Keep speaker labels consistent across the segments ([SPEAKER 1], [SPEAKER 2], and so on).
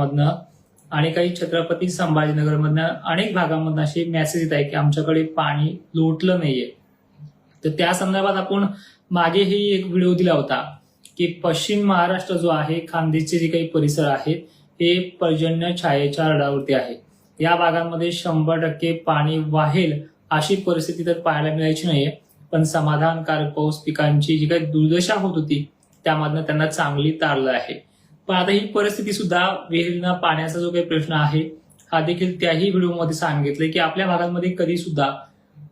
[SPEAKER 1] मधनं आणि काही छत्रपती संभाजीनगरमधनं अनेक भागामधनं असे मेसेज येत आहे की आमच्याकडे पाणी लोटलं नाहीये. तर त्या संदर्भात आपण मागेही एक व्हिडिओ दिला होता की पश्चिम महाराष्ट्र जो आहे खानदेशचे जे काही परिसर आहेत हे पर्जन्य छायेच्या आडावरती आहे. या भागांमध्ये शंभर टक्के पाणी वाहेल अशी परिस्थिती तर पाहायला मिळायची नाहीये. पण समाधानकारक पाऊस पिकांची जी काही दुर्दशा होत होती त्यामधनं त्यांना चांगली तारलं आहे. पण आता ही परिस्थिती सुद्धा विहिरींना पाण्याचा जो काही प्रश्न आहे हा देखील त्याही व्हिडिओमध्ये सांगितले की आपल्या भागांमध्ये कधी सुद्धा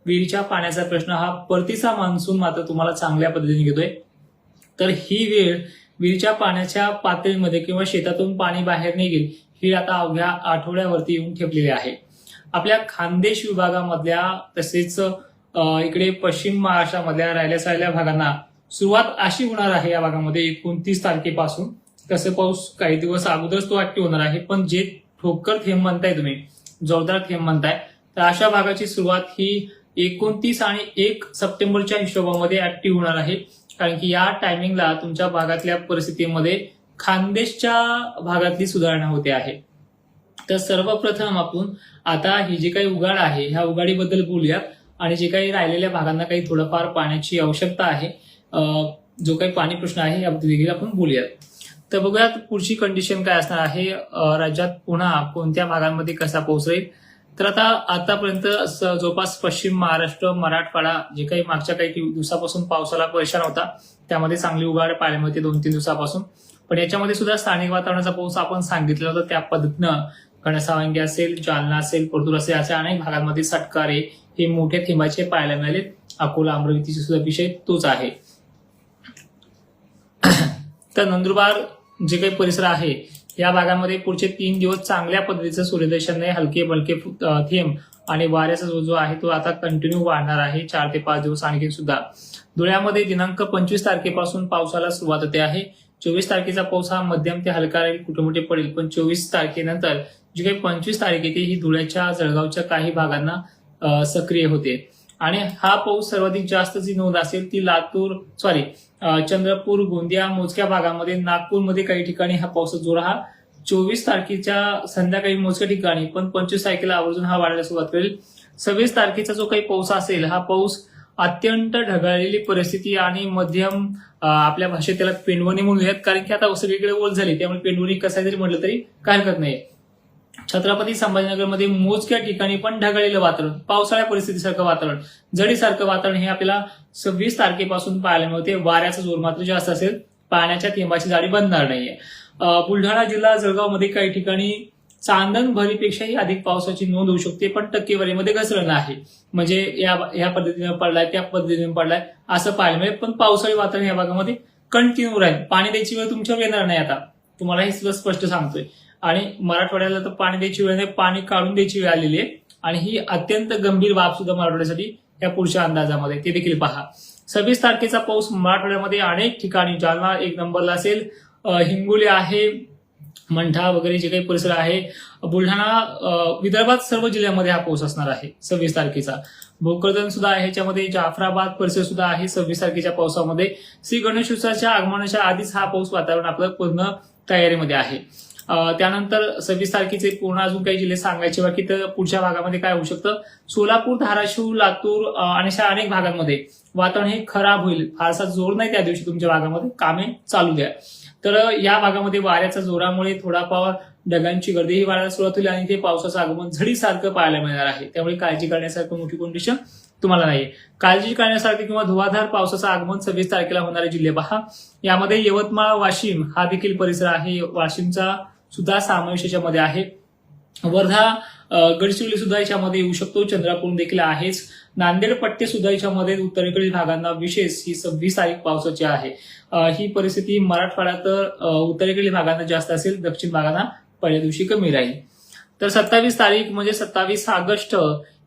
[SPEAKER 1] विहिरीच्या पाण्याचा प्रश्न हा परतीचा मान्सून मात्र तुम्हाला चांगल्या पद्धतीने घेतोय. तर ही वेळ विहिरीच्या पाण्याच्या पातळीमध्ये किंवा शेतातून पाणी बाहेर निघेल ही आता अवघ्या आठवड्यावरती येऊन ठेपलेली आहे. आपल्या खानदेश विभागामधल्या तसेच इकडे पश्चिम महाराष्ट्रामधल्या राहिल्या सायल्या भागांना सुरुवात अशी होणार आहे या भागामध्ये एकोणतीस तारखेपासून. तसे पाऊस काही दिवस अगोदरच तो ऍक्टिव्ह होणार आहे पण जे ठोकर थेंब म्हणताय तुम्ही जोरदार थेंब म्हणताय तर अशा भागाची सुरुवात ही एकोणतीस आणि एक सप्टेंबरच्या हिशोबामध्ये ऍक्टिव्ह होणार आहे. कारण की या टायमिंगला तुमच्या भागातल्या परिस्थितीमध्ये खानदेशच्या भागातली सुधारणा होते आहे. तर सर्वप्रथम आपण आता ही जी काही उगाड आहे ह्या उगाडीबद्दल बोलूयात. आणि जे काही राहिलेल्या भागांना काही थोडंफार पाण्याची आवश्यकता आहे जो काही पाणी प्रश्न आहे याबद्दल देखील आपण बोलूयात. तर बघूयात पुढची कंडिशन काय असणार आहे राज्यात पुन्हा कोणत्या भागांमध्ये कसा पाऊस राहील तर आता आतापर्यंत जवळपास पश्चिम महाराष्ट्र मराठवाडा जे काही मागच्या काही दिवसापासून पावसाला परेशान होता त्यामध्ये चांगली उघाड पाहायला मिळते दोन तीन दिवसापासून. पण याच्यामध्ये सुद्धा स्थानिक वातावरणाचा पाऊस आपण सांगितलं होतं त्या पद्धतीनं कणसावंगी असेल जालना असेल परतूर असेल अशा अनेक भागांमध्ये सटकारे हे मोठे थेंबाचे पाहायला मिळाले अकोला अमरावतीचे सुद्धा विषय तोच आहे. तर नंदुरबार जे काही परिसर आहे या भागामध्ये पुढचे तीन दिवस चांगल्या पद्धतीचं सूर्यदर्शन आहे हलके बलके थेंब आणि वाऱ्याचा जो जो आहे तो आता कंटिन्यू वाढणार आहे चार ते पाच दिवस आणखी सुद्धा. धुळ्यामध्ये दिनांक पंचवीस तारखेपासून पावसाला सुरुवात होते आहे. चोवीस तारखेचा पाऊस हा मध्यम ते हलका राहील कुठे मोठे पडेल पण चोवीस तारखेनंतर जी काही पंचवीस तारीख येते ही धुळ्याच्या जळगावच्या काही भागांना सक्रिय होते. आणि हा पाऊस सर्वाधिक जास्त जी नोंद असेल ती लातूर सॉरी चंद्रपूर गोंदिया मोजक्या भागामध्ये नागपूरमध्ये काही ठिकाणी हा पावसाचा जोर हा चोवीस तारखेच्या संध्याकाळी मोजक्या ठिकाणी पण पंचवीस तारखेला आवर्जून हा वाढायला सुरुवात करेल. सव्वीस तारखेचा जो काही पाऊस असेल हा पाऊस अत्यंत ढगाळलेली परिस्थिती आणि मध्यम आपल्या भाषेत त्याला पेंडवणी म्हणूयात कारण की आता सगळीकडे ओल झाली त्यामुळे पेंडवणी कसं जरी म्हटलं तरी काय हरकत नाही छत्रपती संभाजीनगरमध्ये मोजक्या ठिकाणी पण ढगाळलेलं वातावरण पावसाळ्या परिस्थितीसारखं वातावरण जडीसारखं वातावरण हे आपल्याला सव्वीस तारखेपासून पाहायला मिळते. वाऱ्याचा जोर मात्र जास्त असेल. पाण्याच्या थेंबाची जाडी बनणार नाहीये. बुलढाणा जिल्हा जळगावमध्ये काही ठिकाणी चांदण भरीपेक्षाही अधिक पावसाची नोंद होऊ शकते पण टक्केवारीमध्ये घसरण आहे. म्हणजे या या पद्धतीने पडलाय त्या पद्धतीने पडलाय असं पाहायला मिळेल. पण पावसाळी वातावरण या भागामध्ये कंटिन्यू राहील. पाणी द्यायची वेळ तुमच्यावर येणार नाही आता. तुम्हाला हे सुद्धा स्पष्ट सांगतोय. आणि मराठवाड्याला तर पाणी द्यायची वेळ नाही पाणी काढून द्यायची वेळ आलेली आहे. आणि ही अत्यंत गंभीर बाब सुद्धा मराठवाड्यासाठी या पुढच्या अंदाजामध्ये. ते देखील पहा. सव्वीस तारखेचा पाऊस मराठवाड्यामध्ये अनेक ठिकाणी जालना एक नंबरला असेल हिंगोली आहे मंठा वगैरे जे काही परिसर आहे बुलढाणा विदर्भात सर्व जिल्ह्यामध्ये हा पाऊस असणार आहे सव्वीस तारखेचा. भोकरदन सुद्धा आहे ह्याच्यामध्ये जाफराबाद परिसर सुद्धा आहे सव्वीस तारखेच्या पावसामध्ये. श्री गणेश उत्सवाच्या आगमनाच्या आधीच हा पाऊस वातावरण आपलं पूर्ण तयारीमध्ये आहे. त्यानंतर सव्वीस तारखेचे पूर्ण अजून काही जिल्हे सांगायचे बाकी तर पुढच्या भागामध्ये काय होऊ शकतं? सोलापूर धाराशिव लातूर आणि अशा अनेक भागांमध्ये वातावरण हे खराब होईल. फारसा जोर नाही त्या दिवशी तुमच्या भागामध्ये. कामे चालू द्या. तर या भागामध्ये वाऱ्याच्या जोरामुळे थोडाफार ढगांची गर्दी ही वाढायला सुरुवात होईल आणि ते पावसाचं आगमन झडीसारखं पाहायला मिळणार आहे. त्यामुळे काळजी करण्यासारखं मोठी कंडिशन तुम्हाला नाही काळजी करण्यासारखं किंवा धुवाधार पावसाचं आगमन सव्वीस तारखेला होणारे जिल्हे पहा. यामध्ये यवतमाळ वाशिम हा देखील परिसर आहे. वाशिमचा सुद्धा समावेश याच्यामध्ये आहे. वर्धा गडचिरोली सुद्धा याच्यामध्ये येऊ शकतो. चंद्रपूर देखील आहेच. नांदेड पट्टे सुद्धा याच्यामध्ये उत्तरेकडील भागांना विशेष ही सव्वीस तारीख पावसाची आहे. ही परिस्थिती मराठवाड्यात तर उत्तरेकडील भागांना जास्त असेल दक्षिण भागांना पहिल्या दिवशी कमी राहील. तर सत्तावीस तारीख म्हणजे सत्तावीस ऑगस्ट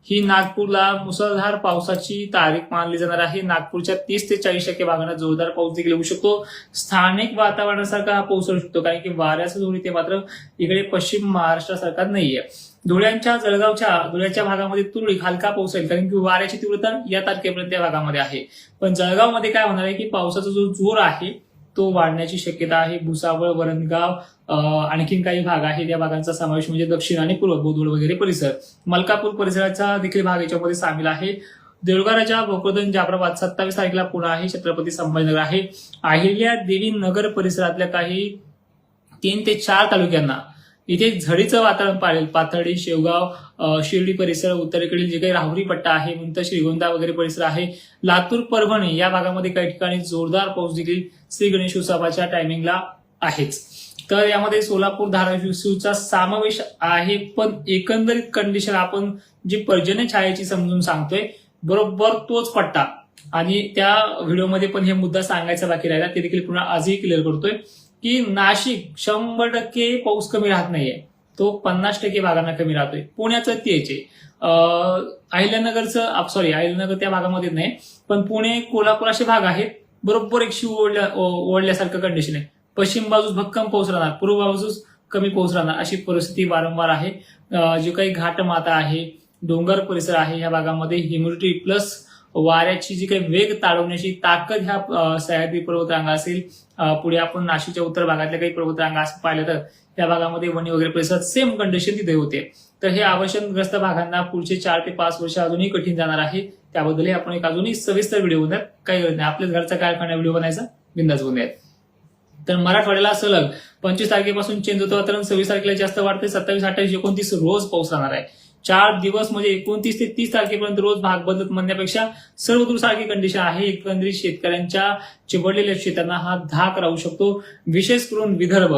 [SPEAKER 1] ही नागपूरला मुसळधार पावसाची तारीख मानली जाणार आहे. नागपूरच्या तीस ते चाळीस टक्के भागांना जोरदार पाऊस देखील होऊ शकतो. स्थानिक वातावरणासारखा हा पाऊस होऊ शकतो कारण की वाऱ्याचा जोर इथे मात्र इकडे पश्चिम महाराष्ट्रासारखा नाहीये. धुळ्यांच्या जळगावच्या धुळ्याच्या भागामध्ये तुरळक हलका पाऊस येईल कारण की वाऱ्याची तीव्रता या तारखेपर्यंत या भागामध्ये आहे. पण जळगावमध्ये काय होणार आहे की पावसाचा जो जोर आहे तो वाढण्याची शक्यता आहे. भुसावळ वरणगाव आणखीन काही भाग आहेत या भागांचा समावेश म्हणजे दक्षिण आणि पूर्व बोदवड वगैरे परिसर. मलकापूर परिसराचा देखील भाग याच्यामध्ये सामील आहे. देऊळगाराच्या भोकरदन जाफराबाद सत्तावीस तारखेला पुणे आहे. छत्रपती संभाजीनगर आहे. अहिल्या देवी नगर परिसरातल्या काही तीन ते चार तालुक्यांना इथे झडीचं वातावरण पाळेल. पाथर्डी शेवगाव शिर्डी परिसर उत्तरेकडील जे काही राहुरी पट्टा आहे नंतर श्रीगोंदा वगैरे परिसर आहे लातूर परभणी या भागामध्ये काही ठिकाणी जोरदार पाऊस देखील श्री गणेश उत्सवाच्या टायमिंगला आहेच. तर यामध्ये सोलापूर धाराशिवचा समावेश आहे पण एकंदरीत कंडिशन आपण जी पर्जन्य छायाची समजून सांगतोय बरोबर तोच पट्टा. आणि त्या व्हिडिओमध्ये पण हे मुद्दा सांगायचा बाकी राहिला ते देखील पुन्हा आजही क्लिअर करतोय. की नाशिक शंभर टक्के पाऊस कमी राहत नाहीये. तो पन्नास टक्के भागांना कमी राहतोय. पुण्याचं तेच आहे. अहिल्यानगरचं सॉरी अहिल्यानगर त्या भागामध्ये नाही. पण पुणे कोल्हापूर असे भाग आहेत बरोबर एक शिव ओढल्या ओढल्यासारखं कंडिशन आहे. पश्चिम बाजूस भक्कम पाऊस राहणार पूर्व बाजूस कमी पाऊस राहणार अशी परिस्थिती वारंवार आहे. जे काही घाटमाता आहे डोंगर परिसर आहे या भागामध्ये ह्युमिडिटी प्लस वाऱ्याची जी काही वेग ताळवण्याची ताकद ह्या सह्याद्री पर्वतरांगा असेल पुढे आपण नाशिकच्या उत्तर भागातल्या काही पर्वतरांगा असं पाहिलं तर त्या भागामध्ये वणी वगैरे परिसरात सेम कंडिशन तिथे होते. तर हे आवश्यकग्रस्त भागांना पुढचे चार ते पाच वर्ष अजूनही कठीण जाणार आहे. त्याबद्दलही आपण एक अजूनही सविस्तर व्हिडिओ बनवूयात. काही गरज नाही. आपल्याच घरचा कारखाना व्हिडिओ बनायचा बिंदास बनवूयात. तर मराठवाड्याला सलग पंचवीस तारखेपासून चेंज होतं वातावरण सव्वीस तारखेला जास्त वाढते. सत्तावीस अठ्ठावीस एकोणतीस रोज पाऊस राहणार आहे. चार दिवस म्हणजे एकोणतीस ते तीस तारखेपर्यंत रोज भाग बदलत म्हणण्यापेक्षा सर्व सारखी कंडिशन आहे. एकंदरीत शेतकऱ्यांच्या चिवडलेल्या शेतांना हा धाक राहू शकतो. विशेष करून विदर्भ.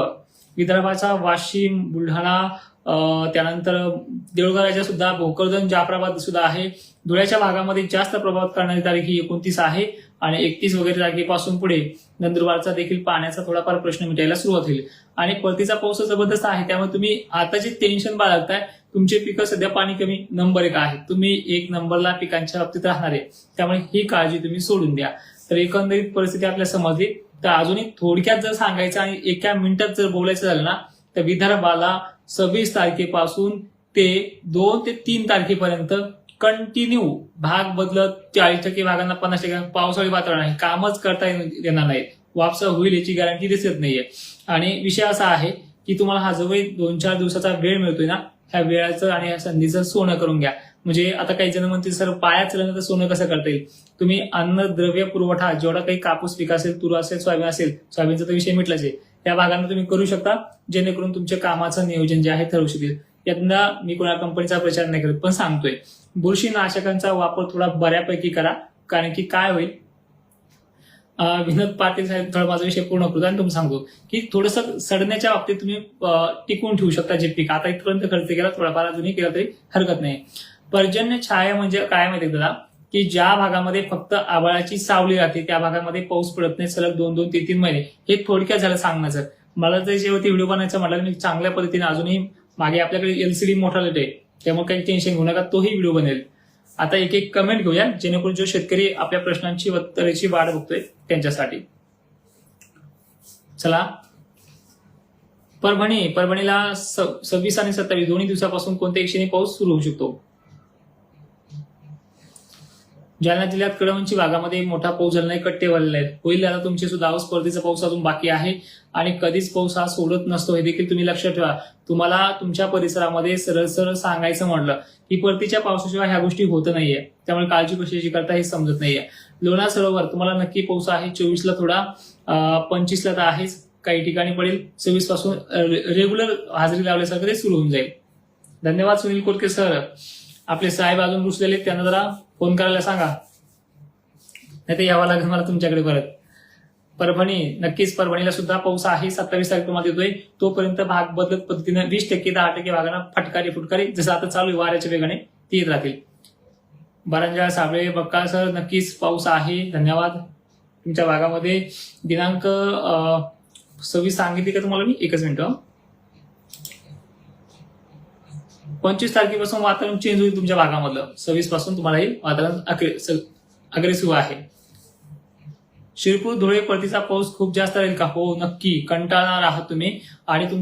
[SPEAKER 1] विदर्भाचा वाशिम बुलढाणा अं, त्यानंतर देऊळगावच्या सुद्धा भोकरदन जाफराबाद सुद्धा आहे. धुळ्याच्या भागामध्ये जास्त प्रभावित करणारी तारीख ही एकोणतीस आहे. आणि एकतीस वगैरे तारखेपासून पुढे नंदुरबारचा देखील पाण्याचा थोडाफार प्रश्न मिटायला सुरुवात होईल. आणि परतीचा पाऊस जबरदस्त आहे त्यामुळे तुम्ही आता जे टेन्शन बाळगताय. तुमचे पिकं सध्या पाणी कमी नंबर एक आहे. तुम्ही एक नंबरला पिकांच्या बाबतीत राहणार आहे. त्यामुळे ही काळजी तुम्ही सोडून द्या. तर एकंदरीत परिस्थिती आपल्या समजली तर अजूनही थोडक्यात जर सांगायचं आणि एका मिनिटात जर बोलायचं झालं ना तर विदर्भाला सव्वीस तारखेपासून ते दोन ते तीन तारखेपर्यंत कंटिन्यू भाग बदलत चाळीस टक्के भागांना पन्नास टक्के पावसाळी वातावरण आहे. कामच करता येणार नाही वापसा होईल याची गॅरंटी दिसत नाहीये. आणि विषय असा आहे की तुम्हाला हा जो काही दोन चार दिवसाचा वेळ मिळतोय ना ह्या वेळाचं आणि ह्या संधीचं सोनं करून घ्या. म्हणजे आता काही जण म्हणतील सर पाया चाललं तर सोनं कसं करता येईल? तुम्ही अन्न द्रव्य पुरवठा जेवढा काही कापूस पीक असेल तुर असेल सोयाबीन असेल सोयाबीनचा तर विषय मिटलाच आहे. या भागांना तुम्ही करू शकता जेणेकरून तुमच्या कामाचं नियोजन जे आहे ठरवू शकेल. यंदा मी कोणा कंपनीचा प्रचार नाही करत पण सांगतोय. बुरशीनाशकांचा वापर थोडा बऱ्यापैकी करा कारण की काय होईल? विनोद पाटील साहेब थोडा माझा विषय पूर्ण करतो आणि तुम्ही सांगतो की थोडस सडण्याच्या बाबतीत तुम्ही टिकवून ठेवू शकता जे पीक. आता इथपर्यंत खर्च केला थोडाफार अजूनही केला तरी हरकत नाही. पर्जन्य छाया म्हणजे काय माहिती तुला की? ज्या भागामध्ये फक्त आबाळाची सावली राहते त्या भागामध्ये पाऊस पडत नाही सलग दोन दोन ते तीन महिने. हे थोडक्यात झालं सांगण्याचं. मला जर जेव्हा व्हिडिओ बनायचं म्हटलं मी चांगल्या पद्धतीने अजूनही मागे आपल्याकडे एलसीडी मोठा लेट आहे त्यामुळे काही टेन्शन घेऊ नका तोही व्हिडिओ बनेल. आता एक एक कमेंट घेऊया जेणेकरून जो शेतकरी आपल्या प्रश्नांची उत्तरेची वाट बघतोय त्यांच्यासाठी. चला. परभणी परभणीला सव्वीस आणि सत्तावीस दोन्ही दिवसापासून कोणत्या क्षणी पाऊस सुरू होऊ शकतो. जालना जिल्ह्यात कडवंची भागामध्ये मोठा पाऊस झाला नाही कट्टे वाढलेले आहेत. होईल आता तुमची सुद्धा स्पर्धेचा पाऊस अजून बाकी आहे. आणि कधीच पाऊस हा सोडत नसतो हे देखील तुम्ही लक्षात ठेवा. तुम्हाला तुमच्या परिसरामध्ये सरळ सरळ सांगायचं म्हटलं की परतीच्या पावसाशिवाय ह्या गोष्टी होत नाहीये. त्यामुळे काळजी कशाची करता हे समजत नाहीये. लोणार सरोवर तुम्हाला नक्की पाऊस आहे चोवीसला थोडा पंचवीसला तर आहेच. काही ठिकाणी पडेल सव्वीसपासून रेग्युलर हाजरी लावल्यासारखं ते सुरू होऊन जाईल. धन्यवाद सुनील कोटके सर. आपले साहेब अजून रुसलेले त्यांना जरा फोन करायला सांगा. नाही ते यावं लागेल मला तुमच्याकडे परत. परभणी नक्कीच परभणीला सुद्धा पाऊस आहे. सत्तावीस तारीख तुम्हाला देतोय. तोपर्यंत भाग बदलत पद्धतीने वीस टक्के दहा टक्के भागांना फटकारी फुटकारी जसं आता चालू आहे वाऱ्याच्या वेगाने ती येत राहतील. बरंजा साबळे बक्का सर नक्कीच पाऊस आहे. धन्यवाद तुमच्या भागामध्ये. दिनांक सव्वीस सांगितली का तुम्हाला मी? एकच मिनिटं पंचवीस तारखेपासून वातावरण चेंज होईल तुमच्या भागामधलं. सव्वीसपासून तुम्हाला हे वातावरण अग्रेसिव्ह आहे. शिरपूर धुळे परतीचा पाऊस खूप जास्त राहील का? हो नक्की. कंटाळणार आहात तुम्ही. आणि तुमच्या